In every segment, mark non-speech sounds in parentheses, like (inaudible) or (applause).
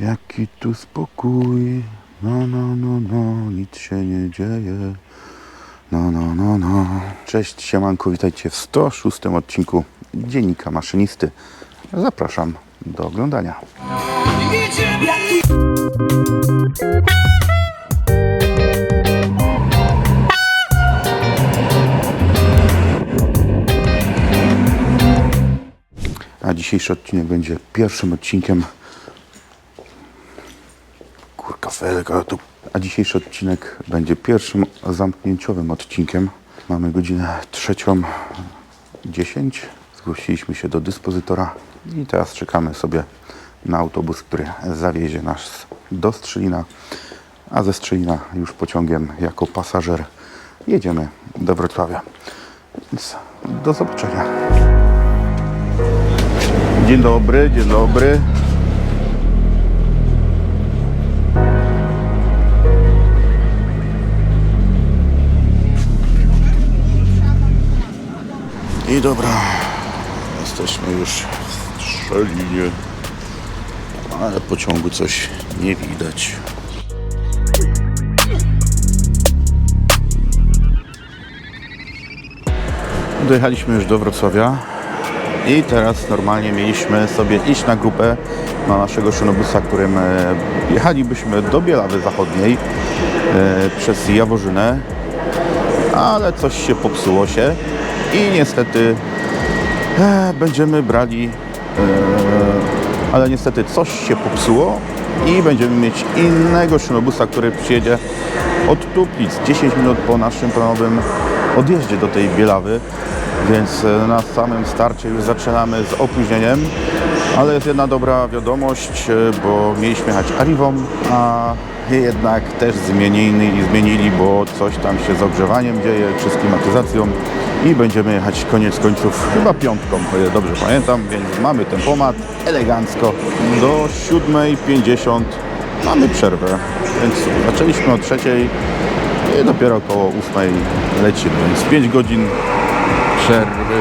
Jaki tu spokój. No, no, no, no, nic się nie dzieje. No, no, no, no. Cześć, siemanko, witajcie w 106 odcinku Dziennika Maszynisty. Zapraszam do oglądania. A dzisiejszy odcinek będzie pierwszym odcinkiem Felga tu. A dzisiejszy odcinek będzie pierwszym zamknięciowym odcinkiem. Mamy godzinę trzecią 10. Zgłosiliśmy się do dyspozytora i teraz czekamy sobie na autobus, który zawiezie nas do Strzelina, a ze Strzelina już pociągiem jako pasażer jedziemy do Wrocławia. Więc do zobaczenia. Dzień dobry, dzień dobry. I dobra, jesteśmy już w Strzelinie, ale pociągu coś nie widać. Dojechaliśmy już do Wrocławia. I teraz normalnie mieliśmy sobie iść na grupę na naszego szynobusa, którym e, jechalibyśmy do Bielawy Zachodniej e, przez Jaworzynę, ale coś się popsuło się i niestety e, będziemy brali, e, ale niestety coś się popsuło i będziemy mieć innego szynobusa, który przyjedzie od Tuplic. 10 minut po naszym planowym odjeździe do tej Bielawy, więc e, na samym starcie już zaczynamy z opóźnieniem, ale jest jedna dobra wiadomość, e, bo mieliśmy jechać Arrivą, a jednak też zmienili, zmienili, bo coś tam się z ogrzewaniem dzieje, czy z klimatyzacją i będziemy jechać koniec końców chyba piątką, o ile dobrze pamiętam, więc mamy tempomat elegancko do 7.50 mamy przerwę, więc zaczęliśmy o trzeciej i dopiero około 8 lecimy, więc 5 godzin przerwy.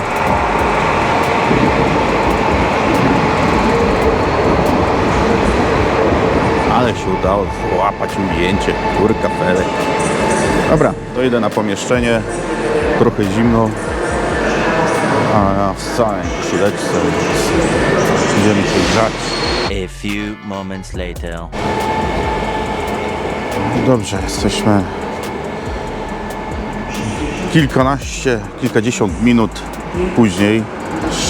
Się udało złapać ujęcie, kurka felek. Dobra, to idę na pomieszczenie, trochę zimno, a ja w całej koszuleczce, więc będziemy się grzać. A few moments later. Dobrze, jesteśmy kilkanaście, kilkadziesiąt minut później.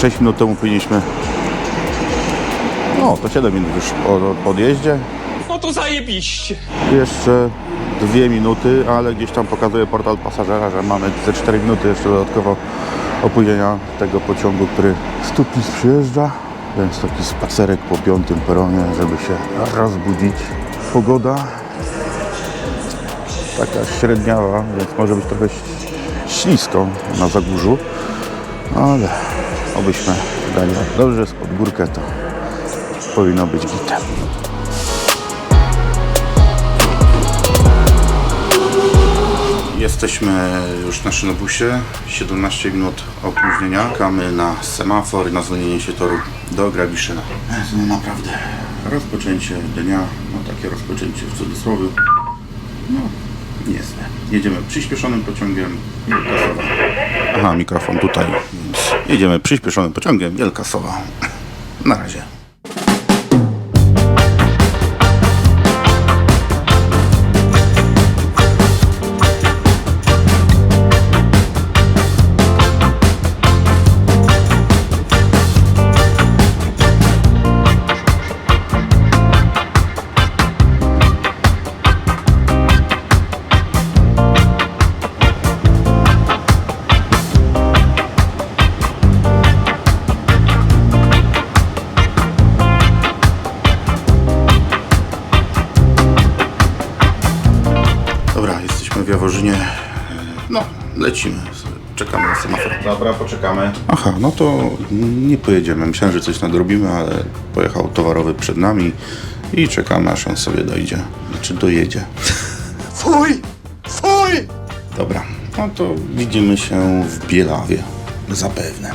6 minut temu powinniśmy. No, to 7 minut już po podjeździe. No to zajebiście. Jeszcze dwie minuty, ale gdzieś tam pokazuje portal pasażera, że mamy ze 4 minuty jeszcze dodatkowo opóźnienia tego pociągu, który z Tupic przyjeżdża. Więc taki spacerek po piątym peronie, żeby się rozbudzić. Pogoda taka średniawa, więc może być trochę ślisko na Zagórzu, ale obyśmy dali dobrze spod górkę, to powinno być gitem. Jesteśmy już na szynobusie, 17 minut opóźnienia. Czekamy na semafor i na zwolnienie się toru do Grabiszyna. No naprawdę rozpoczęcie dnia, no takie rozpoczęcie w cudzysłowie. No, niezłe. Jedziemy przyspieszonym pociągiem Wielka Sowa. Aha, mikrofon tutaj, więc jedziemy przyspieszonym pociągiem Wielka Sowa. Na razie. Dobra, poczekamy. Aha, no to nie pojedziemy. Myślałem, że coś nadrobimy, ale pojechał towarowy przed nami i czekamy, aż on sobie dojdzie. Znaczy dojedzie. (laughs) Fuj! Fuj! Dobra, no to widzimy się w Bielawie. Zapewne.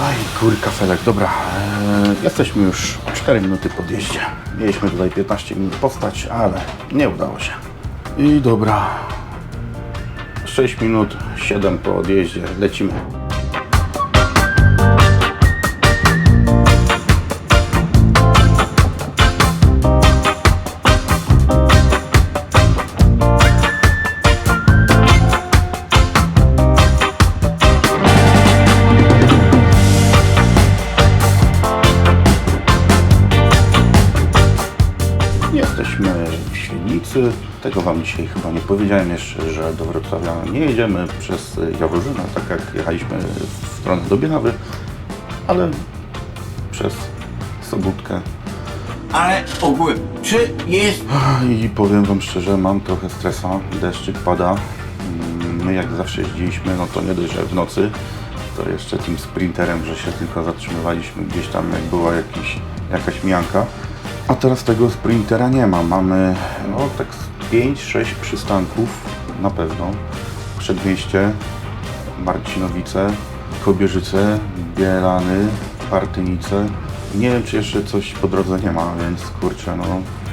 Aj, kurka felek, dobra. Eee, jesteśmy już 4 minuty po odjeździe. Mieliśmy tutaj 15 minut postać, ale nie udało się. I dobra. 6 minut, 7 po odjeździe. Lecimy. Tego Wam dzisiaj chyba nie powiedziałem jeszcze, że do Wrocławia nie jedziemy przez Jaworzynę, tak jak jechaliśmy w stronę do Bielawy, ale przez Sobótkę. Ale ogółem, czy jest I powiem Wam szczerze, mam trochę stresa, deszczyk pada. My jak zawsze jeździliśmy, no to nie dość, że w nocy, to jeszcze tym sprinterem, że się tylko zatrzymywaliśmy gdzieś tam, jak była jakiś, jakaś mianka. A teraz tego sprintera nie ma. Mamy no tak 5-6 przystanków na pewno. Przedmieście, Marcinowice, Kobierzyce, Bielany, Partynice. Nie wiem, czy jeszcze coś po drodze nie ma, więc kurczę, no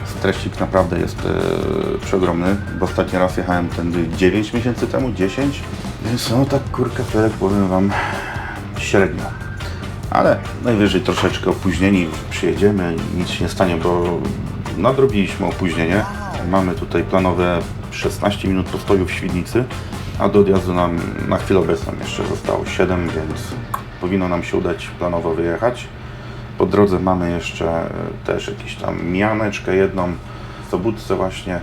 streścik naprawdę jest e, przeogromny, bo ostatni raz jechałem tędy 9 miesięcy temu, 10, więc no tak kurka felek powiem Wam średnio. Ale najwyżej troszeczkę opóźnieni przyjedziemy, nic się nie stanie, bo nadrobiliśmy opóźnienie. Mamy tutaj planowe 16 minut postoju w Świdnicy, a do odjazdu nam na chwilę obecną jeszcze zostało 7, więc powinno nam się udać planowo wyjechać. Po drodze mamy jeszcze e, też jakąś tam mianeczkę jedną w Sobótce właśnie,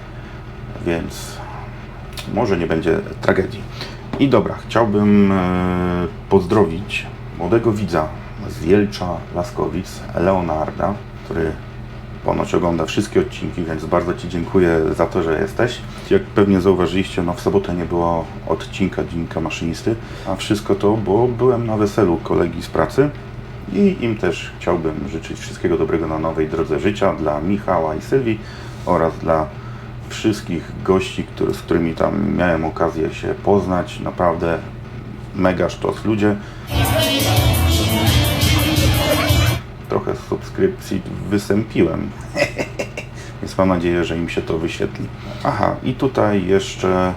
więc może nie będzie tragedii. I dobra, chciałbym e, pozdrowić młodego widza z Wielcza Laskowic, Leonarda, który ponoć ogląda wszystkie odcinki, więc bardzo Ci dziękuję za to, że jesteś. Jak pewnie zauważyliście, no w sobotę nie było odcinka Dźwięka Maszynisty, a wszystko to, bo byłem na weselu kolegi z pracy i im też chciałbym życzyć wszystkiego dobrego na nowej drodze życia dla Michała i Sylwii oraz dla wszystkich gości, który, z którymi tam miałem okazję się poznać. Naprawdę mega sztos ludzie. Trochę subskrypcji wysępiłem. Więc mam nadzieję, że im się to wyświetli. Aha, i tutaj jeszcze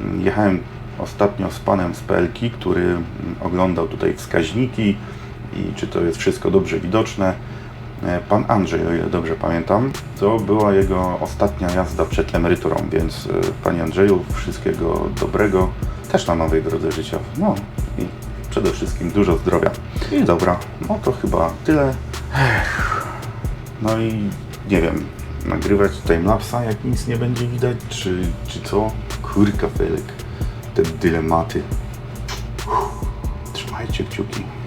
mm, jechałem ostatnio z panem z PLK, który mm, oglądał tutaj wskaźniki i czy to jest wszystko dobrze widoczne. E, Pan Andrzej, o ile dobrze pamiętam, to była jego ostatnia jazda przed emeryturą, więc e, Panie Andrzeju, wszystkiego dobrego, też na nowej drodze życia. No i przede wszystkim dużo zdrowia. I dobra, no to chyba tyle. Ech. No i nie wiem, nagrywać timelapsa, jak nic nie będzie widać, czy, czy co? Kurka felek, te dylematy. Uff. Trzymajcie kciuki.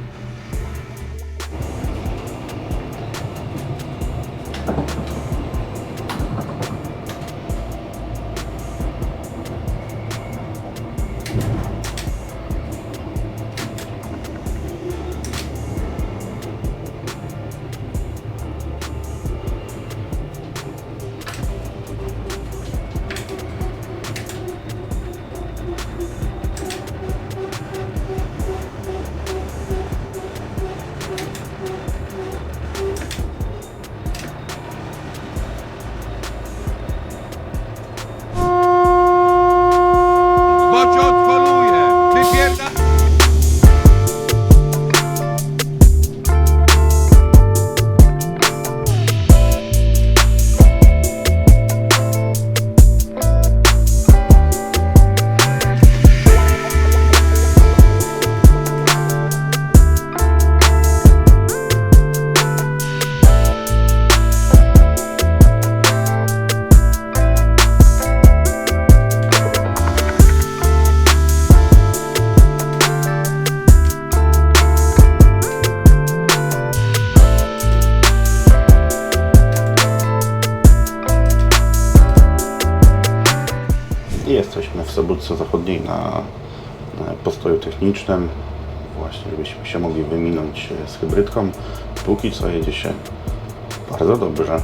W Sobótce Zachodniej na postoju technicznym. Właśnie, żebyśmy się mogli wyminąć z hybrydką. Póki co jedzie się bardzo dobrze.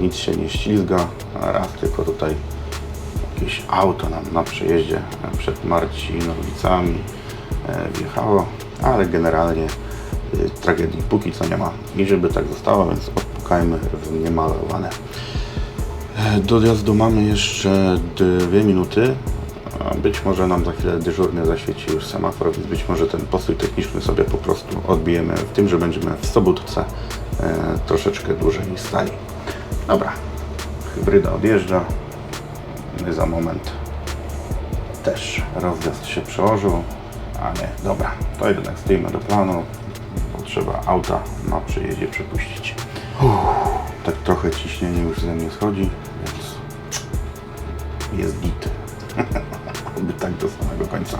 Nic się nie ślizga. Raz tylko tutaj jakieś auto nam na przejeździe przed Marcinowicami e, wjechało. ale generalnie tragedii póki co nie ma. I żeby tak zostało, więc odpukajmy w niemalowane. E, Do odjazdu mamy jeszcze dwie minuty. A Być może nam za chwilę dyżurny zaświeci już semafor, więc być może ten postój techniczny sobie po prostu odbijemy w tym, że będziemy w sobótce e, troszeczkę dłużej niż stali. Dobra, hybryda odjeżdża. My za moment też rozjazd się przełożył, a nie, dobra, to jednak stoimy do planu, bo trzeba auta na przejeździe przepuścić. Uff, tak trochę ciśnienie już ze mnie schodzi, jest git. Oby (laughs) tak do samego końca.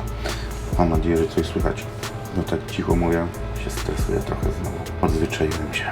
Mam nadzieję, że coś słychać. No tak cicho mówię, się stresuję trochę znowu. Odzwyczaiłem się.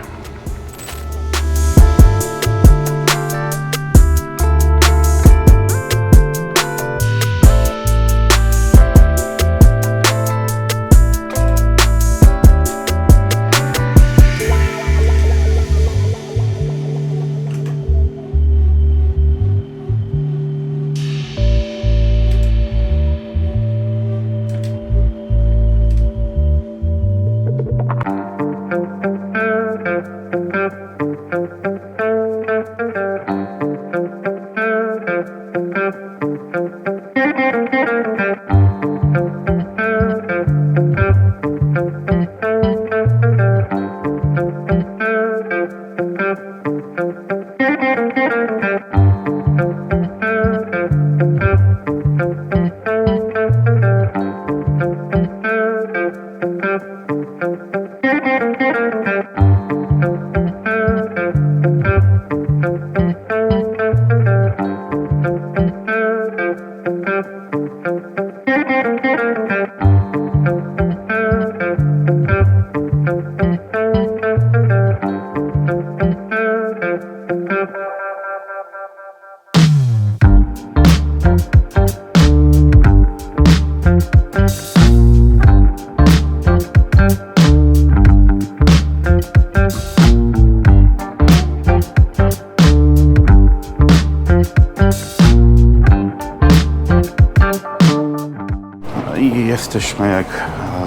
Jesteśmy, jak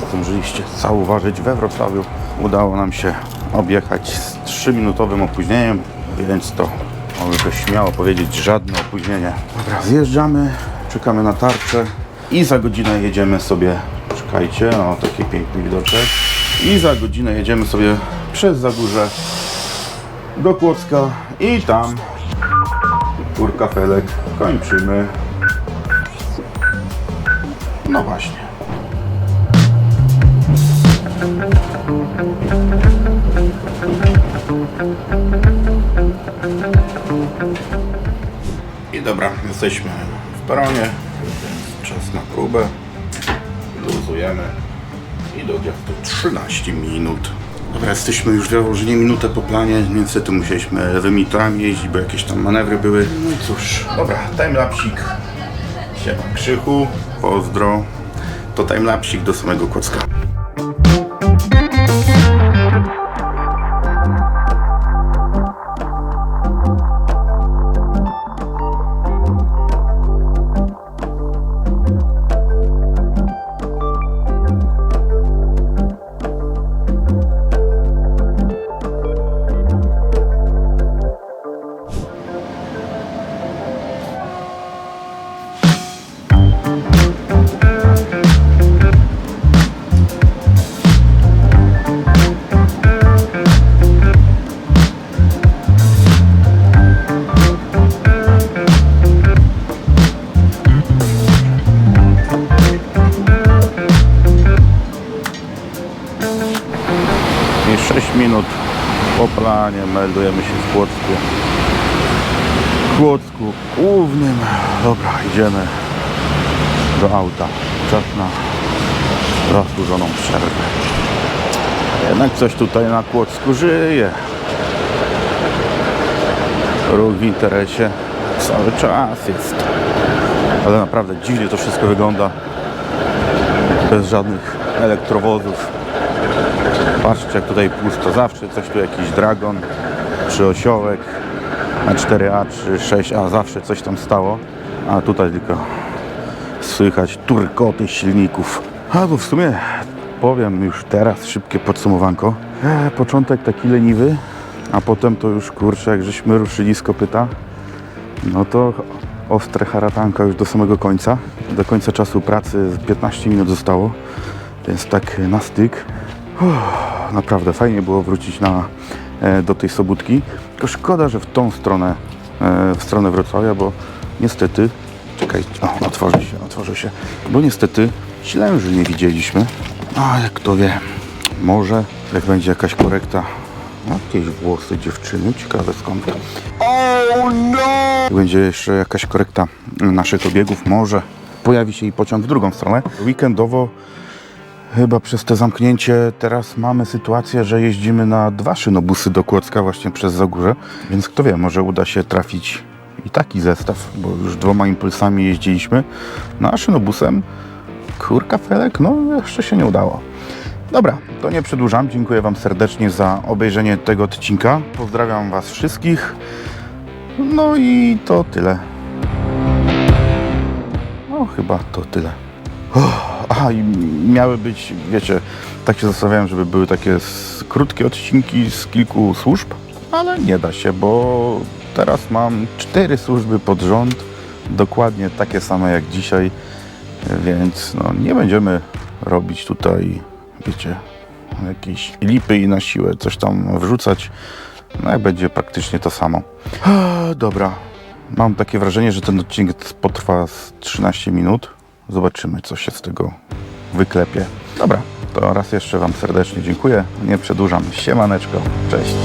zdążyliście zauważyć, we Wrocławiu. Udało nam się objechać z 3-minutowym opóźnieniem, więc to mogę to śmiało powiedzieć, żadne opóźnienie. Dobra, zjeżdżamy, czekamy na tarczę i za godzinę jedziemy sobie, czekajcie, o taki piękny widoczek. I za godzinę jedziemy sobie przez Zagórze do Kłodzka i tam Kurka Felek kończymy. No właśnie. Dobra, jesteśmy w peronie, więc czas na próbę. Luzujemy i do odjazdu 13 minut. Dobra, jesteśmy już wiadomo, że nie minutę po planie, niestety musieliśmy wymitorami jeździć, bo jakieś tam manewry były. No i cóż, dobra, timelapsik. Siema Krzychu, pozdro. To timelapsik do samego Kłodzka. Głównym. Dobra, idziemy do auta. Czas na zasłużoną przerwę. Jednak coś tutaj na Kłodzku żyje. Ruch w interesie cały czas jest. Ale naprawdę dziwnie to wszystko wygląda. Bez żadnych elektrowozów. Patrzcie jak tutaj pusto. Zawsze coś tu jakiś dragon czy osiołek na 4A czy 6A. Zawsze coś tam stało. A tutaj tylko słychać turkoty silników. A bo w sumie powiem już teraz szybkie podsumowanko. E, początek taki leniwy, a potem to już kurczę, jak żeśmy ruszyli z kopyta, no to ostre haratanka już do samego końca. Do końca czasu pracy z 15 minut zostało, więc tak na styk. Uff, naprawdę fajnie było wrócić na, do tej Sobótki. Tylko szkoda, że w tą stronę, e, w stronę Wrocławia, bo niestety, czekaj, o, otworzy się, otworzy się, bo niestety ślęży nie widzieliśmy. A jak kto wie, może jak będzie jakaś korekta, jakieś włosy dziewczyny, ciekawe skąd. Jak będzie jeszcze jakaś korekta naszych obiegów, może pojawi się i pociąg w drugą stronę. Weekendowo chyba przez te zamknięcie teraz mamy sytuację, że jeździmy na dwa szynobusy do Kłodzka właśnie przez Zagórze, więc kto wie, może uda się trafić i taki zestaw, bo już dwoma impulsami jeździliśmy, no a szynobusem kurka felek, no jeszcze się nie udało. Dobra, to nie przedłużam. Dziękuję Wam serdecznie za obejrzenie tego odcinka. Pozdrawiam Was wszystkich. No i to tyle. No chyba to tyle. Uff, Aha, i miały być, wiecie, tak się zastanawiałem, żeby były takie krótkie odcinki z kilku służb, ale nie da się, bo teraz mam cztery służby pod rząd, dokładnie takie same jak dzisiaj, więc no, nie będziemy robić tutaj, wiecie, jakieś lipy i na siłę coś tam wrzucać. No jak będzie praktycznie to samo. (gasps) Dobra, mam takie wrażenie, że ten odcinek potrwa z 13 minut. Zobaczymy, co się z tego wyklepie. Dobra, to raz jeszcze Wam serdecznie dziękuję. Nie przedłużam. Siemaneczko. Cześć.